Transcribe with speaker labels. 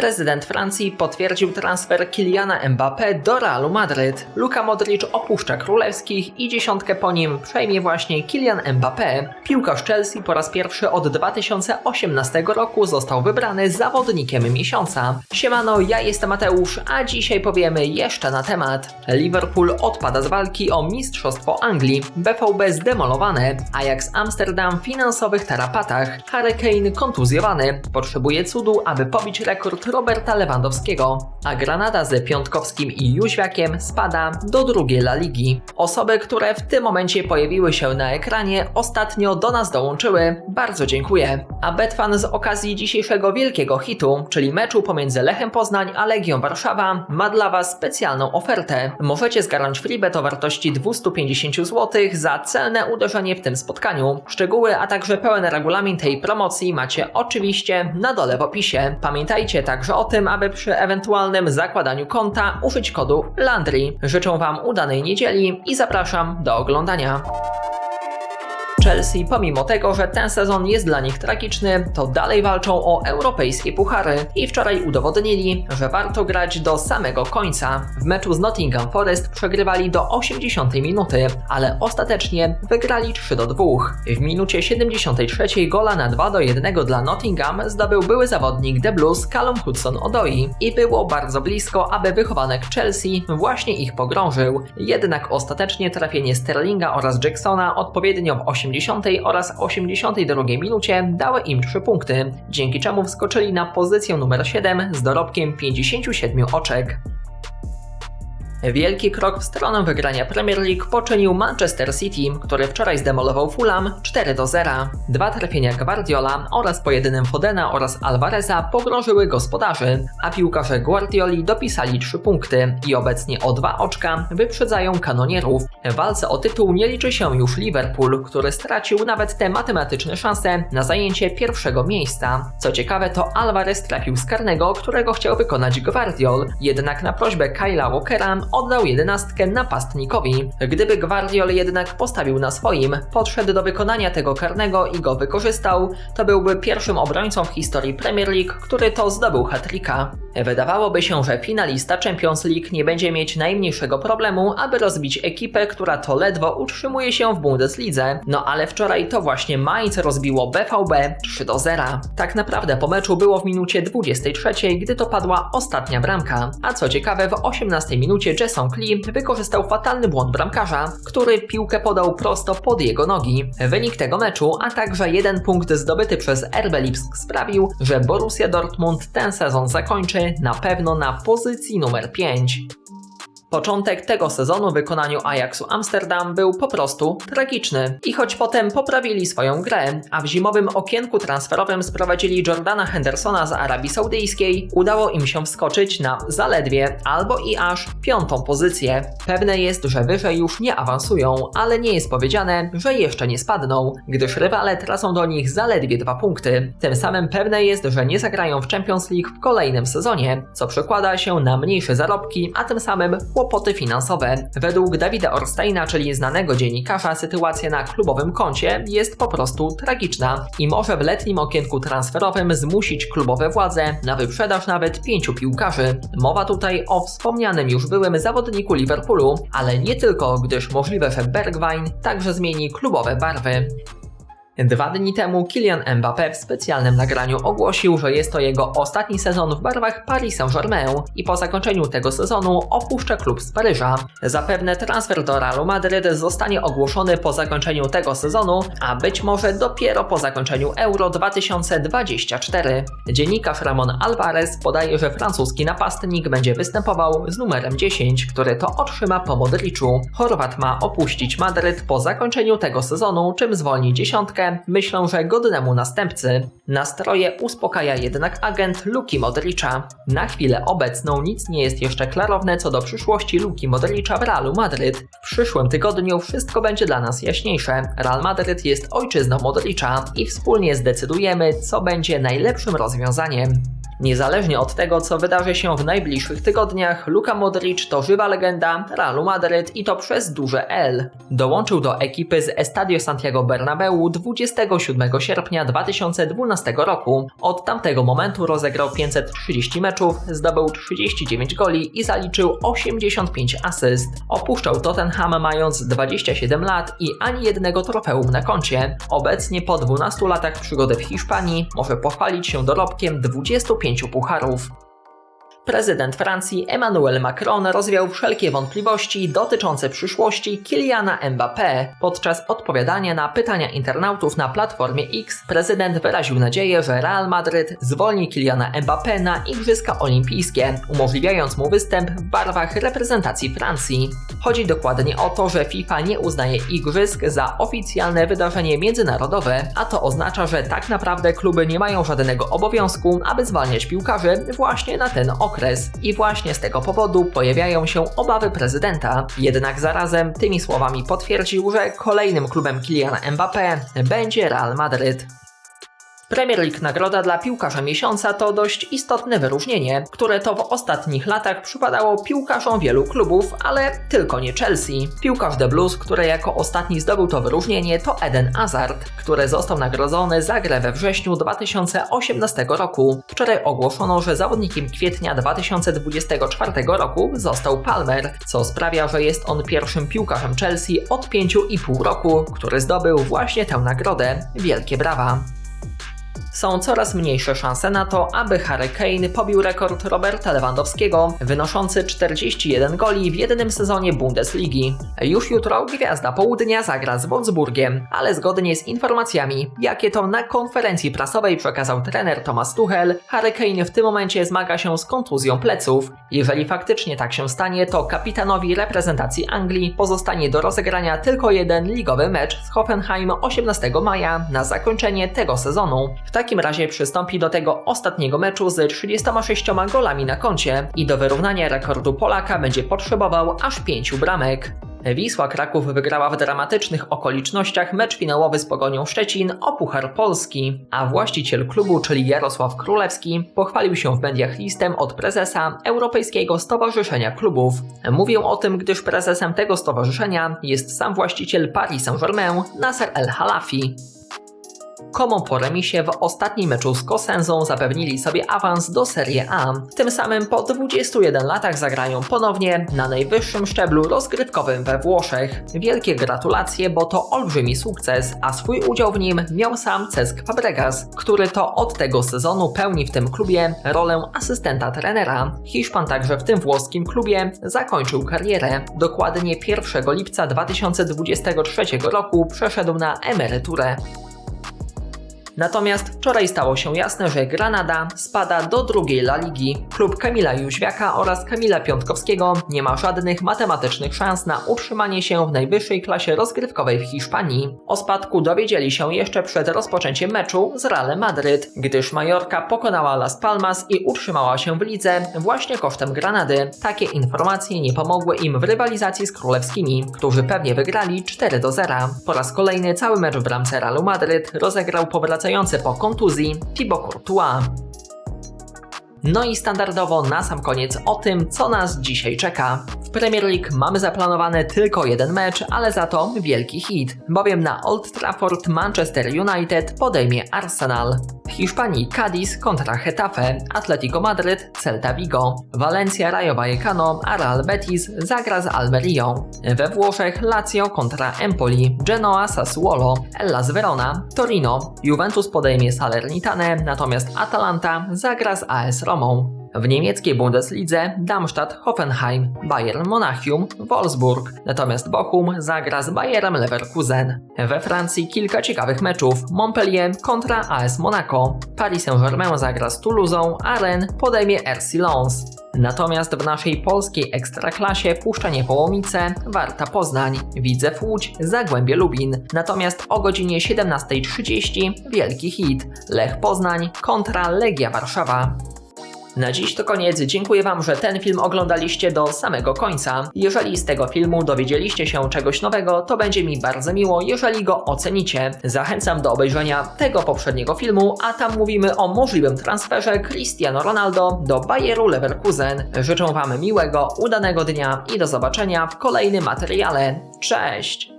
Speaker 1: Prezydent Francji potwierdził transfer Kiliana Mbappé do Realu Madryt. Luka Modric opuszcza królewskich i dziesiątkę po nim przejmie właśnie Kilian Mbappé. Piłkarz Chelsea po raz pierwszy od 2018 roku został wybrany zawodnikiem miesiąca. Siemano, ja jestem Mateusz, a dzisiaj powiemy jeszcze na temat. Liverpool odpada z walki o Mistrzostwo Anglii, BVB zdemolowane, Ajax Amsterdam w finansowych tarapatach, Harry Kane kontuzjowany, potrzebuje cudu, aby pobić rekord Roberta Lewandowskiego, a Granada z Piątkowskim i Jóźwiakiem spada do drugiej La Ligi. Osoby, które w tym momencie pojawiły się na ekranie, ostatnio do nas dołączyły. Bardzo dziękuję. A Betfan z okazji dzisiejszego wielkiego hitu, czyli meczu pomiędzy Lechem Poznań a Legią Warszawa, ma dla Was specjalną ofertę. Możecie zgarnąć freebet o wartości 250 zł za celne uderzenie w tym spotkaniu. Szczegóły, a także pełen regulamin tej promocji macie oczywiście na dole w opisie. Pamiętajcie także o tym, aby przy ewentualnym zakładaniu konta użyć kodu LANDRY. Życzę Wam udanej niedzieli i zapraszam do oglądania. Chelsea, pomimo tego, że ten sezon jest dla nich tragiczny, to dalej walczą o europejskie puchary i wczoraj udowodnili, że warto grać do samego końca. W meczu z Nottingham Forest przegrywali do 80 minuty, ale ostatecznie wygrali 3 do 2. W minucie 73 gola na 2 do 1 dla Nottingham zdobył były zawodnik The Blues Callum Hudson-Odoi i było bardzo blisko, aby wychowanek Chelsea właśnie ich pogrążył. Jednak ostatecznie trafienie Sterlinga oraz Jacksona odpowiednio w 80 oraz 82 minucie dały im 3 punkty, dzięki czemu wskoczyli na pozycję numer 7 z dorobkiem 57 oczek. Wielki krok w stronę wygrania Premier League poczynił Manchester City, który wczoraj zdemolował Fulham 4 do 0. Dwa trafienia Guardiola oraz po Fodena oraz Alvareza pogrążyły gospodarzy, a piłkarze Guardioli dopisali 3 punkty i obecnie o 2 oczka wyprzedzają kanonierów. W walce o tytuł nie liczy się już Liverpool, który stracił nawet te matematyczne szanse na zajęcie pierwszego miejsca. Co ciekawe to Alvarez trafił z karnego, którego chciał wykonać Guardiol, jednak na prośbę Kyla Walkera oddał jedenastkę napastnikowi. Gdyby Guardiol jednak postawił na swoim, podszedł do wykonania tego karnego i go wykorzystał, to byłby pierwszym obrońcą w historii Premier League, który to zdobył hat-tricka. Wydawałoby się, że finalista Champions League nie będzie mieć najmniejszego problemu, aby rozbić ekipę, która to ledwo utrzymuje się w Bundeslidze. No ale wczoraj to właśnie Mainz rozbiło BVB 3 do 0. Tak naprawdę po meczu było w minucie 23, gdy to padła ostatnia bramka. A co ciekawe, w 18 minucie Jason Klee wykorzystał fatalny błąd bramkarza, który piłkę podał prosto pod jego nogi. Wynik tego meczu, a także jeden punkt zdobyty przez RB Lipsk sprawił, że Borussia Dortmund ten sezon zakończy na pewno na pozycji numer 5. Początek tego sezonu w wykonaniu Ajaxu Amsterdam był po prostu tragiczny. I choć potem poprawili swoją grę, a w zimowym okienku transferowym sprowadzili Jordana Hendersona z Arabii Saudyjskiej, udało im się wskoczyć na zaledwie albo i aż piątą pozycję. Pewne jest, że wyżej już nie awansują, ale nie jest powiedziane, że jeszcze nie spadną, gdyż rywale tracą do nich zaledwie dwa punkty. Tym samym pewne jest, że nie zagrają w Champions League w kolejnym sezonie, co przekłada się na mniejsze zarobki, a tym samym kłopoty finansowe. Według Dawida Orsteina, czyli znanego dziennikarza, sytuacja na klubowym koncie jest po prostu tragiczna i może w letnim okienku transferowym zmusić klubowe władze na wyprzedaż nawet pięciu piłkarzy. Mowa tutaj o wspomnianym już byłym zawodniku Liverpoolu, ale nie tylko, gdyż możliwe, że Bergwijn także zmieni klubowe barwy. Dwa dni temu Kylian Mbappé w specjalnym nagraniu ogłosił, że jest to jego ostatni sezon w barwach Paris Saint-Germain i po zakończeniu tego sezonu opuszcza klub z Paryża. Zapewne transfer do Realu Madryt zostanie ogłoszony po zakończeniu tego sezonu, a być może dopiero po zakończeniu Euro 2024. Dziennikarz Ramon Alvarez podaje, że francuski napastnik będzie występował z numerem 10, który to otrzyma po Modriczu. Chorwat ma opuścić Madryt po zakończeniu tego sezonu, czym zwolni dziesiątkę myślę, że godnemu następcy. Nastroje uspokaja jednak agent Luki Modricza. Na chwilę obecną nic nie jest jeszcze klarowne co do przyszłości Luki Modricza w Realu Madryt. W przyszłym tygodniu wszystko będzie dla nas jaśniejsze. Real Madryt jest ojczyzną Modricza i wspólnie zdecydujemy, co będzie najlepszym rozwiązaniem. Niezależnie od tego, co wydarzy się w najbliższych tygodniach, Luka Modric to żywa legenda Realu Madryt i to przez duże L. Dołączył do ekipy z Estadio Santiago Bernabeu 27 sierpnia 2012 roku. Od tamtego momentu rozegrał 530 meczów, zdobył 39 goli i zaliczył 85 asyst. Opuszczał Tottenham mając 27 lat i ani jednego trofeum na koncie. Obecnie po 12 latach przygody w Hiszpanii może pochwalić się dorobkiem 25 pucharów. Prezydent Francji Emmanuel Macron rozwiał wszelkie wątpliwości dotyczące przyszłości Kiliana Mbappé. Podczas odpowiadania na pytania internautów na platformie X, prezydent wyraził nadzieję, że Real Madryt zwolni Kiliana Mbappé na Igrzyska Olimpijskie, umożliwiając mu występ w barwach reprezentacji Francji. Chodzi dokładnie o to, że FIFA nie uznaje Igrzysk za oficjalne wydarzenie międzynarodowe, a to oznacza, że tak naprawdę kluby nie mają żadnego obowiązku, aby zwalniać piłkarzy właśnie na ten okres. I właśnie z tego powodu pojawiają się obawy prezydenta. Jednak zarazem tymi słowami potwierdził, że kolejnym klubem Kyliana Mbappé będzie Real Madryt. Premier League Nagroda dla piłkarza miesiąca to dość istotne wyróżnienie, które to w ostatnich latach przypadało piłkarzom wielu klubów, ale tylko nie Chelsea. Piłkarz The Blues, który jako ostatni zdobył to wyróżnienie to Eden Hazard, który został nagrodzony za grę we wrześniu 2018 roku. Wczoraj ogłoszono, że zawodnikiem kwietnia 2024 roku został Palmer, co sprawia, że jest on pierwszym piłkarzem Chelsea od 5,5 roku, który zdobył właśnie tę nagrodę. Wielkie brawa! Są coraz mniejsze szanse na to, aby Harry Kane pobił rekord Roberta Lewandowskiego, wynoszący 41 goli w jednym sezonie Bundesligi. Już jutro Gwiazda Południa zagra z Wolfsburgiem, ale zgodnie z informacjami, jakie to na konferencji prasowej przekazał trener Thomas Tuchel, Harry Kane w tym momencie zmaga się z kontuzją pleców. Jeżeli faktycznie tak się stanie, to kapitanowi reprezentacji Anglii pozostanie do rozegrania tylko jeden ligowy mecz z Hoffenheim 18 maja na zakończenie tego sezonu. W takim razie przystąpi do tego ostatniego meczu z 36 golami na koncie i do wyrównania rekordu Polaka będzie potrzebował aż 5 bramek. Wisła Kraków wygrała w dramatycznych okolicznościach mecz finałowy z Pogonią Szczecin o Puchar Polski, a właściciel klubu, czyli Jarosław Królewski, pochwalił się w mediach listem od prezesa Europejskiego Stowarzyszenia Klubów. Mówię o tym, gdyż prezesem tego stowarzyszenia jest sam właściciel Paris Saint-Germain, Nasser El Halafi. Komą po remisie w ostatnim meczu z Kosenzą zapewnili sobie awans do Serie A. Tym samym po 21 latach zagrają ponownie na najwyższym szczeblu rozgrywkowym we Włoszech. Wielkie gratulacje, bo to olbrzymi sukces, a swój udział w nim miał sam Cesc Fabregas, który to od tego sezonu pełni w tym klubie rolę asystenta trenera. Hiszpan także w tym włoskim klubie zakończył karierę. Dokładnie 1 lipca 2023 roku przeszedł na emeryturę. Natomiast wczoraj stało się jasne, że Granada spada do drugiej La Ligi. Klub Kamila Jóźwiaka oraz Kamila Piątkowskiego nie ma żadnych matematycznych szans na utrzymanie się w najwyższej klasie rozgrywkowej w Hiszpanii. O spadku dowiedzieli się jeszcze przed rozpoczęciem meczu z Realem Madryt, gdyż Majorka pokonała Las Palmas i utrzymała się w lidze właśnie kosztem Granady. Takie informacje nie pomogły im w rywalizacji z królewskimi, którzy pewnie wygrali 4 do 0. Po raz kolejny cały mecz w bramce Realu Madryt rozegrał powracający po kontuzji Thibaut Courtois. No i standardowo na sam koniec o tym, co nas dzisiaj czeka. W Premier League mamy zaplanowany tylko jeden mecz, ale za to wielki hit, bowiem na Old Trafford Manchester United podejmie Arsenal. Hiszpanii Cadiz kontra Getafe, Atletico Madryt, Celta Vigo, Valencia Rayo Vallecano, a Real Betis zagra z Almerią. We Włoszech Lazio kontra Empoli, Genoa Sassuolo, Hellas Verona, Torino, Juventus podejmie Salernitane, natomiast Atalanta zagra z AS Romą. W niemieckiej Bundeslidze Darmstadt, Hoffenheim, Bayern Monachium, Wolfsburg, natomiast Bochum zagra z Bayerem Leverkusen. We Francji kilka ciekawych meczów: Montpellier kontra AS Monaco, Paris Saint-Germain zagra z Toulouse, a Rennes podejmie RC Lens. Natomiast w naszej polskiej ekstraklasie Puszczenie Połomice, Warta Poznań, Widzew Łódź, Zagłębie Lubin. Natomiast o godzinie 17.30 wielki hit Lech Poznań kontra Legia Warszawa. Na dziś to koniec. Dziękuję Wam, że ten film oglądaliście do samego końca. Jeżeli z tego filmu dowiedzieliście się czegoś nowego, to będzie mi bardzo miło, jeżeli go ocenicie. Zachęcam do obejrzenia tego poprzedniego filmu, a tam mówimy o możliwym transferze Cristiano Ronaldo do Bayeru Leverkusen. Życzę Wam miłego, udanego dnia i do zobaczenia w kolejnym materiale. Cześć!